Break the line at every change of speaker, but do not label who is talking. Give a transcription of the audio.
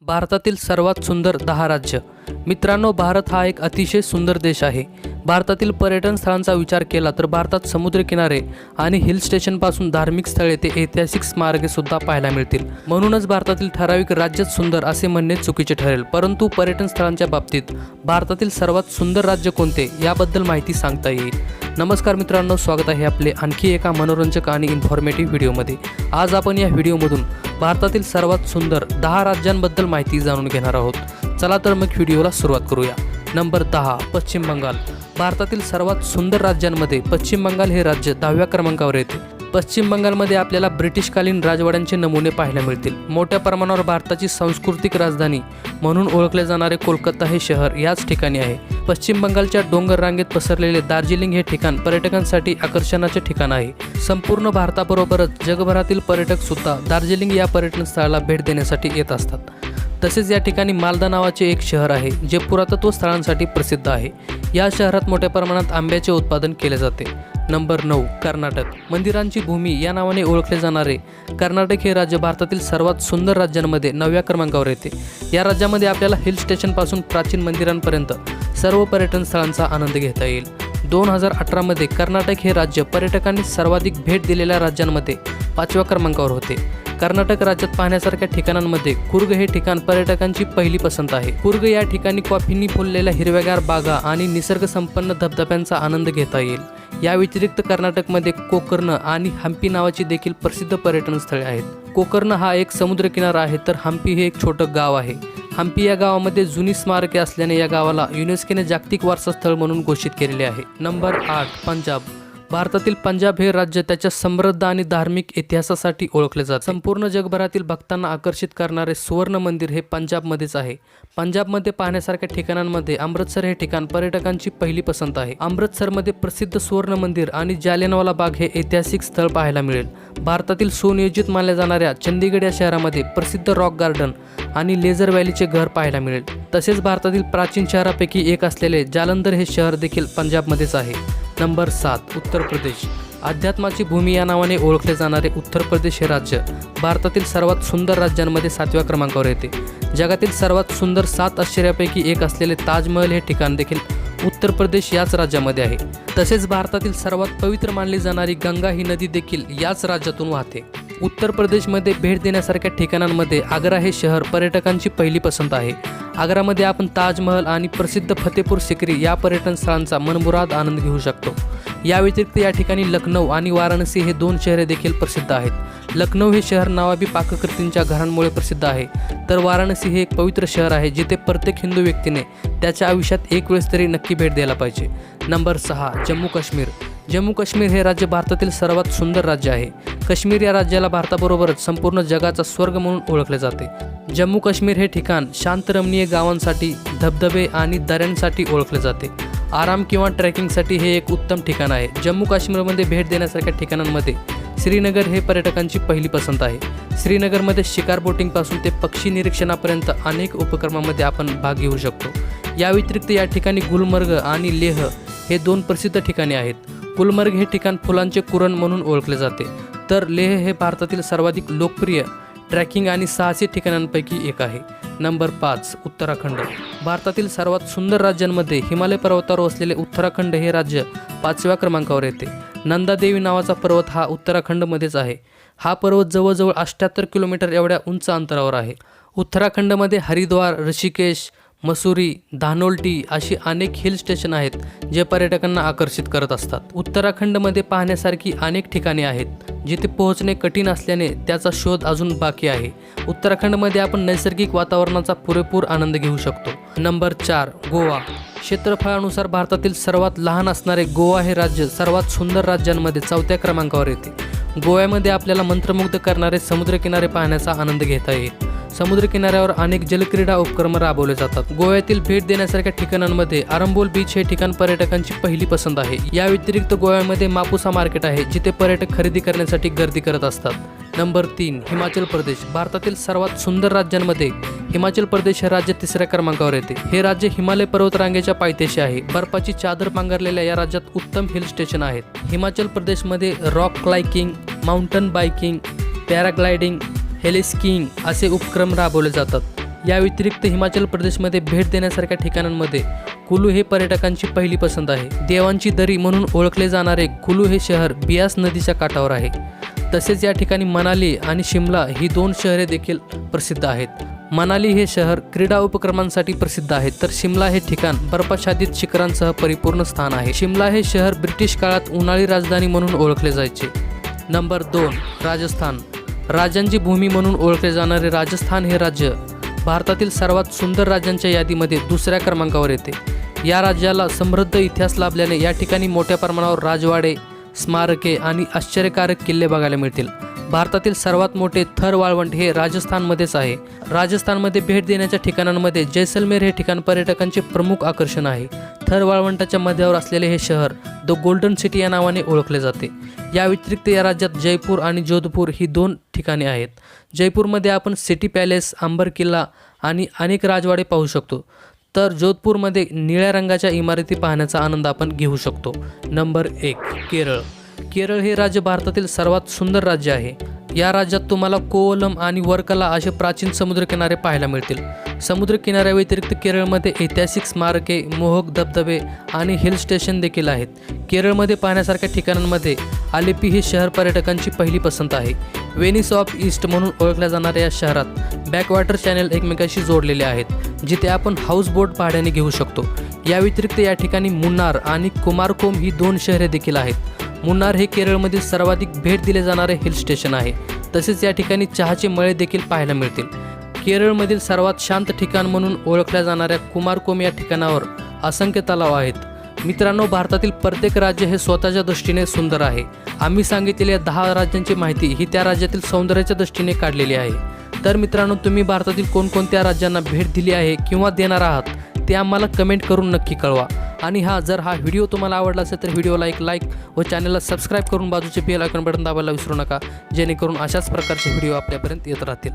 भारतातील सर्वात सुंदर दहा राज्य. मित्रांनो भारत हा एक अतिशय सुंदर देश आहे. भारतातील पर्यटन स्थळांचा विचार केला तर भारतात समुद्रकिनारे आणि हिल स्टेशनपासून धार्मिक स्थळे ते ऐतिहासिक स्मारके सुद्धा पाहायला मिळतील. म्हणूनच भारतातील ठराविक राज्यच सुंदर असे म्हणणे चुकीचे ठरेल. परंतु पर्यटन स्थळांच्या बाबतीत भारतातील सर्वात सुंदर राज्य कोणते याबद्दल माहिती सांगता येईल. नमस्कार मित्रांनो स्वागत आहे आपले आणखी एका मनोरंजक आणि इन्फॉर्मेटिव्ह व्हिडिओमध्ये. आज आपण या व्हिडिओमधून भारतातील सर्वात सुंदर दहा राज्यांबद्दल माहिती जाणून घेणार आहोत. चला तर मग व्हिडिओला सुरुवात करूया. नंबर दहा पश्चिम बंगाल. भारतातील सर्वात सुंदर राज्यांमध्ये पश्चिम बंगाल हे राज्य दहाव्या क्रमांकावर येते. पश्चिम बंगालमध्ये आपल्याला ब्रिटिशकालीन राजवाड्यांचे नमुने पाहायला मिळतील. मोठ्या प्रमाणावर भारताची सांस्कृतिक राजधानी म्हणून ओळखले जाणारे कोलकाता हे शहर याच ठिकाणी आहे. पश्चिम बंगालच्या डोंगर रांगेत पसरलेले दार्जिलिंग हे ठिकाण पर्यटकांसाठी आकर्षणाचे ठिकाण आहे. संपूर्ण भारताबरोबरच जगभरातील पर्यटक सुद्धा दार्जिलिंग या पर्यटन स्थळाला भेट देण्यासाठी येत असतात. तसेच या ठिकाणी मालदा नावाचे एक शहर आहे जे पुरातत्व स्थळांसाठी प्रसिद्ध आहे. या शहरात मोठ्या प्रमाणात आंब्याचे उत्पादन केले जाते. नंबर नऊ कर्नाटक. मंदिरांची भूमी या नावाने ओळखले जाणारे. कर्नाटक हे राज्य भारतातील सर्वात सुंदर राज्यांमध्ये नवव्या क्रमांकावर येते. या राज्यामध्ये आपल्याला हिल स्टेशनपासून प्राचीन मंदिरांपर्यंत सर्व पर्यटन स्थळांचा आनंद घेता येईल. दोन हजार अठरामध्ये कर्नाटक हे राज्य पर्यटकांनी सर्वाधिक भेट दिलेल्या राज्यांमध्ये पाचव्या क्रमांकावर होते. कर्नाटक राज्यात पाहण्यासारख्या ठिकाणांमध्ये कुर्ग हे ठिकाण पर्यटकांची पहिली पसंत आहे. कुर्ग या ठिकाणी कॉफींनी फुललेल्या हिरव्यागार बागा आणि निसर्गसंपन्न धबधब्यांचा आनंद घेता येईल. या व्यतिरिक्त कर्नाटकमध्ये कोकर्ण आणि हम्पी नावाची देखील प्रसिद्ध पर्यटन स्थळे आहेत. कोकर्ण हा एक समुद्रकिनारा आहे तर हम्पी हे एक छोटं गाव आहे. हम्पी या गावामध्ये जुनी स्मारके असल्याने या गावाला युनेस्कोने जागतिक वारसा स्थळ म्हणून घोषित केलेले आहे. नंबर आठ पंजाब. भारतातील पंजाब हे राज्य त्याच्या समृद्ध आणि धार्मिक इतिहासासाठी ओळखले जाते. संपूर्ण जगभरातील भक्तांना आकर्षित करणारे सुवर्ण मंदिर हे पंजाबमध्येच आहे. पंजाबमध्ये पाहण्यासारख्या ठिकाणांमध्ये अमृतसर हे ठिकाण पर्यटकांची पहिली पसंत आहे. अमृतसरमध्ये प्रसिद्ध सुवर्ण मंदिर आणि जालियनवाला बाग हे ऐतिहासिक स्थळ पाहायला मिळेल. भारतातील सुनियोजित मानल्या जाणाऱ्या चंदीगड या शहरामध्ये प्रसिद्ध रॉक गार्डन आणि लेझर व्हॅलीचे घर पाहायला मिळेल. तसेच भारतातील प्राचीन शहरापैकी एक असलेले जालंधर हे शहर देखील पंजाबमध्येच आहे. नंबर सात उत्तर प्रदेश. अध्यात्माची भूमी या नावाने ओळखले जाणारे उत्तर प्रदेश हे राज्य भारतातील सर्वात सुंदर राज्यांमध्ये सातव्या क्रमांकावर येते. जगातील सर्वात सुंदर सात आश्चर्यापैकी एक असलेले ताजमहल हे ठिकाण देखील उत्तर प्रदेश याच राज्यामध्ये आहे. तसेच भारतातील सर्वात पवित्र मानली जाणारी गंगा ही नदी देखील याच राज्यातून वाहते. उत्तर प्रदेशमध्ये भेट देण्यासारख्या ठिकाणांमध्ये आग्रा हे शहर पर्यटकांची पहिली पसंत आहे. आग्रामध्ये आपण ताजमहल आणि प्रसिद्ध फतेपूर सिक्री या पर्यटन स्थळांचा मनमुराद आनंद घेऊ शकतो. या व्यतिरिक्त या ठिकाणी लखनौ आणि वाराणसी हे दोन शहरे देखील प्रसिद्ध आहेत. लखनौ हे शहर नावाबी पाककृतींच्या घरांमुळे प्रसिद्ध आहे. तर वाराणसी हे एक पवित्र शहर आहे जिथे प्रत्येक हिंदू व्यक्तीने त्याच्या आयुष्यात एक वेळेस तरी नक्की भेट द्यायला पाहिजे. नंबर सहा जम्मू काश्मीर जम्मू काश्मीर हे राज्य भारतातील सर्वात सुंदर राज्य आहे. काश्मीर या राज्याला भारताबरोबरच संपूर्ण जगाचा स्वर्ग म्हणून ओळखले जाते. जम्मू काश्मीर हे ठिकाण शांत रमणीय गावांसाठी धबधबे आणि दऱ्यांसाठी ओळखले जाते. आराम किंवा ट्रेकिंगसाठी हे एक उत्तम ठिकाण आहे. जम्मू काश्मीरमध्ये भेट देण्यासारख्या ठिकाणांमध्ये श्रीनगर हे पर्यटकांची पहिली पसंत आहे. श्रीनगरमध्ये शिकार बोटिंगपासून ते पक्षी निरीक्षणापर्यंत अनेक उपक्रमामध्ये आपण भाग घेऊ शकतो. या व्यतिरिक्त या ठिकाणी गुलमर्ग आणि लेह हे दोन प्रसिद्ध ठिकाणे आहेत. गुलमर्ग हे ठिकाण फुलांचे कुरण म्हणून ओळखले जाते. तर लेह हे भारतातील सर्वाधिक लोकप्रिय ट्रॅकिंग आणि साहसी ठिकाणांपैकी एक आहे. नंबर पाच उत्तराखंड. भारतातील सर्वात सुंदर राज्यांमध्ये हिमालय पर्वतावर वसलेले उत्तराखंड हे राज्य पाचव्या क्रमांकावर येते. नंदादेवी नावाचा पर्वत हा उत्तराखंडमध्येच आहे. हा पर्वत जवळजवळ अठ्ठ्याहत्तर किलोमीटर एवढ्या उंच अंतरावर आहे. उत्तराखंडमध्ये हरिद्वार ऋषिकेश मसुरी धानोल्टी अशी अनेक हिल स्टेशन आहेत जे पर्यटकांना आकर्षित करत असतात. उत्तराखंडमध्ये पाहण्यासारखी अनेक ठिकाणे आहेत जिथे पोहोचणे कठीण असल्याने त्याचा शोध अजून बाकी आहे. उत्तराखंडमध्ये आपण नैसर्गिक वातावरणाचा पुरेपूर आनंद घेऊ शकतो. नंबर चार गोवा. क्षेत्रफळानुसार भारतातील सर्वात लहान असणारे गोवा हे राज्य सर्वात सुंदर राज्यांमध्ये चौथ्या क्रमांकावर येते. गोव्यामध्ये आपल्याला मंत्रमुग्ध करणारे समुद्रकिनारे पाहण्याचा आनंद घेता येईल. समुद्रकिनाऱ्यावर अनेक जलक्रीडा उपक्रम राबवले जातात. गोव्यातील भेट देण्यासारख्या ठिकाणांमध्ये आरंबोल बीच हे ठिकाण पर्यटकांची पहिली पसंत आहे. या व्यतिरिक्त गोव्यामध्ये मापुसा मार्केट आहे जिथे पर्यटक खरेदी करण्यासाठी गर्दी करत असतात. नंबर तीन हिमाचल प्रदेश भारतातील सर्वात सुंदर राज्यांमध्ये हिमाचल प्रदेश हे राज्य तिसऱ्या क्रमांकावर येते. हे राज्य हिमालय पर्वतरांगेच्या पायथ्याशी आहे. बर्फाची चादर पांघरलेल्या या राज्यात उत्तम हिल स्टेशन आहेत. हिमाचल प्रदेशमध्ये rock climbing mountain biking paragliding heliskiing असे उपक्रम राबवले जातात. या व्यतिरिक्त हिमाचल प्रदेशमध्ये भेट देण्यासारख्या ठिकाणांमध्ये कुलू हे पर्यटकांची पहिली पसंत आहे. देवांची दरी म्हणून ओळखले जाणारे कुलू हे शहर बियास नदीच्या काठावर आहे. तसेच या ठिकाणी मनाली आणि शिमला ही दोन शहरे देखील प्रसिद्ध आहेत. मनाली हे शहर क्रीडा उपक्रमांसाठी प्रसिद्ध आहे. तर शिमला हे ठिकाण बर्फाच्छादित शिखरांसह परिपूर्ण स्थान आहे. शिमला हे शहर ब्रिटिश काळात उन्हाळी राजधानी म्हणून ओळखले जायचे. नंबर दोन राजस्थान. राजांची भूमी म्हणून ओळखले जाणारे राजस्थान हे राज्य भारतातील सर्वात सुंदर राज्यांच्या यादीमध्ये दुसऱ्या क्रमांकावर येते. या राज्याला समृद्ध इतिहास लाभल्याने या ठिकाणी मोठ्या प्रमाणावर राजवाडे स्मारके आणि आश्चर्यकारक किल्ले बघायला मिळतील. भारतातील सर्वात मोठे थर वाळवंट हे राजस्थानमध्येच आहे. राजस्थानमध्ये भेट देण्याच्या ठिकाणांमध्ये जैसलमेर हे ठिकाण पर्यटकांचे प्रमुख आकर्षण आहे. थर वाळवंटाच्या मध्यावर असलेले हे शहर द गोल्डन सिटी या नावाने ओळखले जाते. या व्यतिरिक्त या राज्यात जयपूर आणि जोधपूर ही दोन ठिकाणे आहेत. जयपूरमध्ये आपण सिटी पॅलेस आंबर किल्ला आणि अनेक राजवाडे पाहू शकतो. तर जोधपूरमध्ये निळ्या रंगाच्या इमारती पाहण्याचा आनंद आपण घेऊ शकतो. नंबर एक केरळ. केरळ हे राज्य भारतातील सर्वात सुंदर राज्य आहे. या राज्यात तुम्हाला कोवलम आणि वर्कला असे प्राचीन समुद्रकिनारे पाहायला मिळतील. समुद्रकिनाऱ्याव्यतिरिक्त केरळमध्ये ऐतिहासिक स्मारके मोहक धबधबे आणि हिल स्टेशन देखील आहेत. केरळमध्ये पाहण्यासारख्या ठिकाणांमध्ये आलेपी हे शहर पर्यटकांची पहिली पसंत आहे. वेनिस ऑफ ईस्ट म्हणून ओळखल्या जाणाऱ्या या शहरात बॅकवॉटर चॅनेल एकमेकांशी जोडलेले आहेत जिथे आपण हाऊस बोट भाड्याने घेऊ शकतो. या व्यतिरिक्त या ठिकाणी मुन्नार आणि कुमारकोम ही दोन शहरे देखील आहेत. मुन्नार हे केरळमधील सर्वाधिक भेट दिले जाणारे हिल स्टेशन आहे. तसेच या ठिकाणी चहाचे मळे देखील पाहायला मिळतील. केरळमधील सर्वात शांत ठिकाण म्हणून ओळखल्या जाणाऱ्या कुमारकोम या ठिकाणावर असंख्य तलाव आहेत. मित्रांनो भारतातील प्रत्येक राज्य हे स्वतःच्या दृष्टीने सुंदर आहे. आम्ही सांगितलेल्या दहा राज्यांची माहिती ही त्या राज्यातील सौंदर्याच्या दृष्टीने काढलेली आहे. तर मित्रांनो तुम्ही भारतातील कोणकोणत्या राज्यांना भेट दिली आहे किंवा देणार आहात ते आम्हाला कमेंट करून नक्की कळवा. आणि हा जर हा व्हिडिओ तुम्हाला आवडला असेल तर व्हिडिओला एक लाईक व चॅनलला सबस्क्राईब करून बाजूचे बेल आयकॉन बटन दाबायला विसरू नका जेणेकरून अशाच प्रकारचे व्हिडिओ आपल्यापर्यंत येत राहतील.